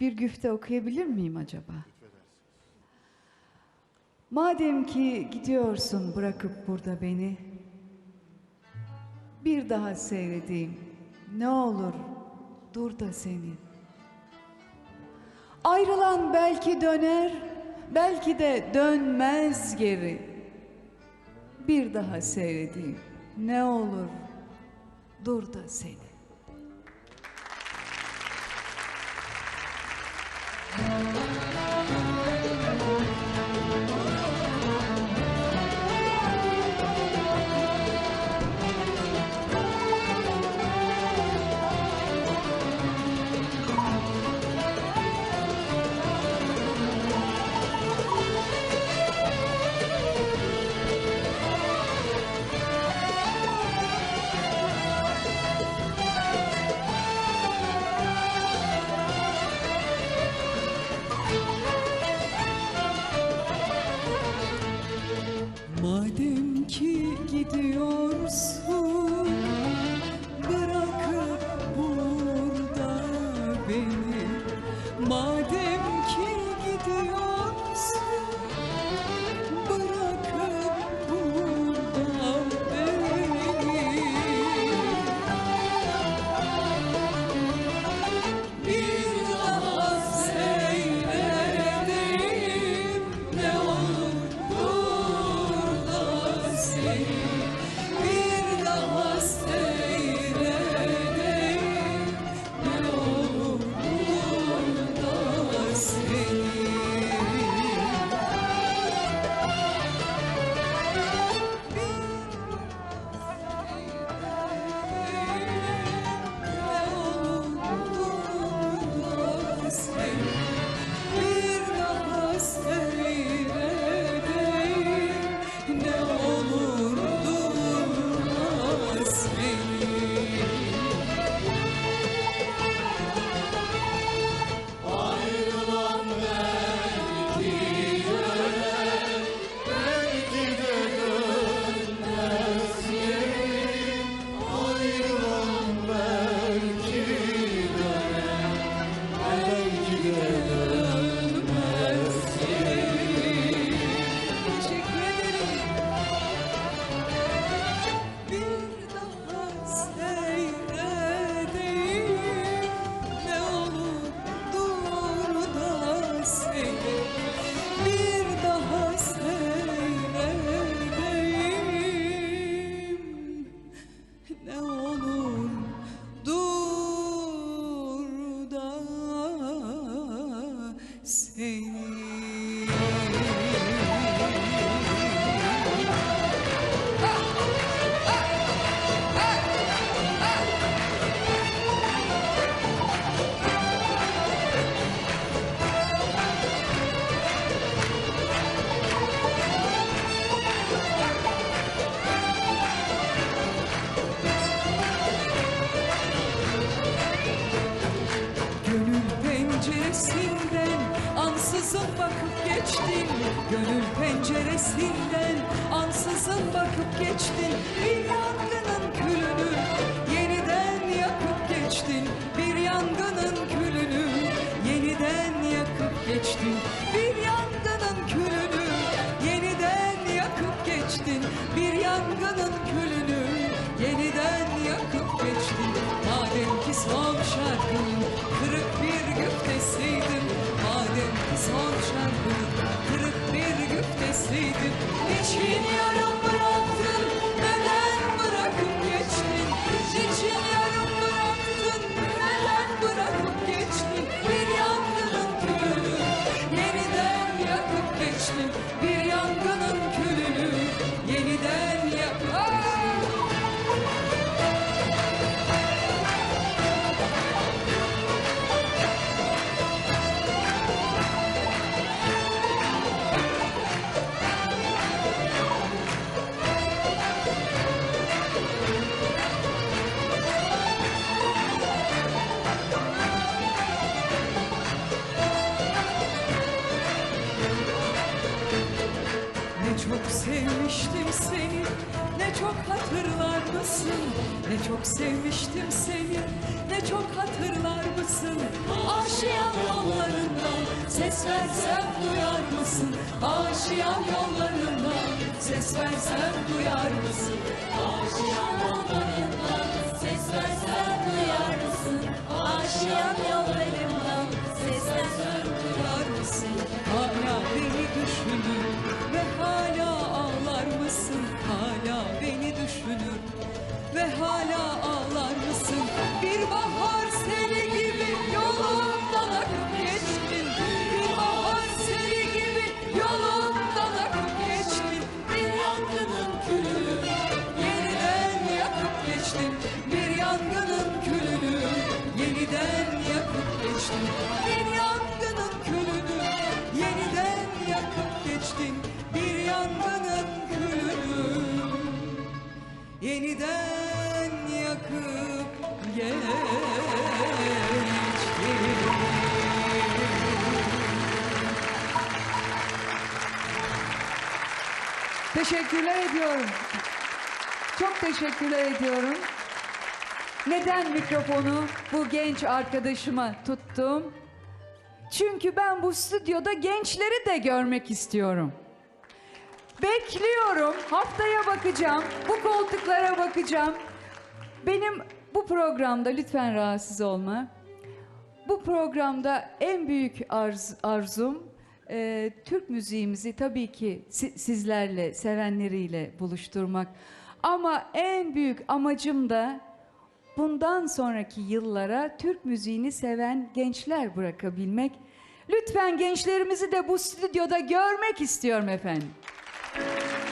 bir güfte okuyabilir miyim acaba? Madem ki gidiyorsun bırakıp burada beni, bir daha seyredeyim. Ne olur dur da seni. Ayrılan belki döner, belki de dönmez geri. Bir daha seyredeyim. Ne olur dur da seni. Ki bakıp geçtin Gönül penceresinden ansızın bakıp geçtin. Bir yangının külünü yeniden yakıp geçtin. Bir yangının külünü yeniden yakıp geçtin. Bir yangının külünü yeniden yakıp geçtin. Bir yangının külünü yeniden yakıp geçtin. Madem ki son şarkın kırık bir ki son şarkın kırık bir güftesiydin Niçin yarım çok sevmiştim seni. Ne çok hatırlar mısın Ne çok sevmiştim seni. Ne çok hatırlar mısın Aşiyan yolları Ses versem duyar mısın? Aşiyan yollarından Ses versem duyar mısın? Aşiyan yollarından ses versen duyar mısın? Aşiyan düşünür ve hala ağlar mısın? Bir bahar seli gibi yolumdan akıp geçtin. Bir bahar seli gibi yolumdan akıp geçtin. Bir yangının külünü yeniden yakıp geçtin. Bir yangının külünü yeniden yakıp geçtin. Bir yeniden yakıp geçtin. Teşekkürler ediyorum. Çok teşekkürler ediyorum. Neden mikrofonu bu genç arkadaşıma tuttum? Çünkü ben bu stüdyoda gençleri de görmek istiyorum. Bekliyorum. Haftaya bakacağım. Bu koltuklara bakacağım. Benim bu programda lütfen rahatsız olma. Bu programda en büyük arz, arzum e, Türk müziğimizi tabii ki si- sizlerle, sevenleriyle buluşturmak. Ama en büyük amacım da bundan sonraki yıllara Türk müziğini seven gençler bırakabilmek. Lütfen gençlerimizi de bu stüdyoda görmek istiyorum efendim. Thank you.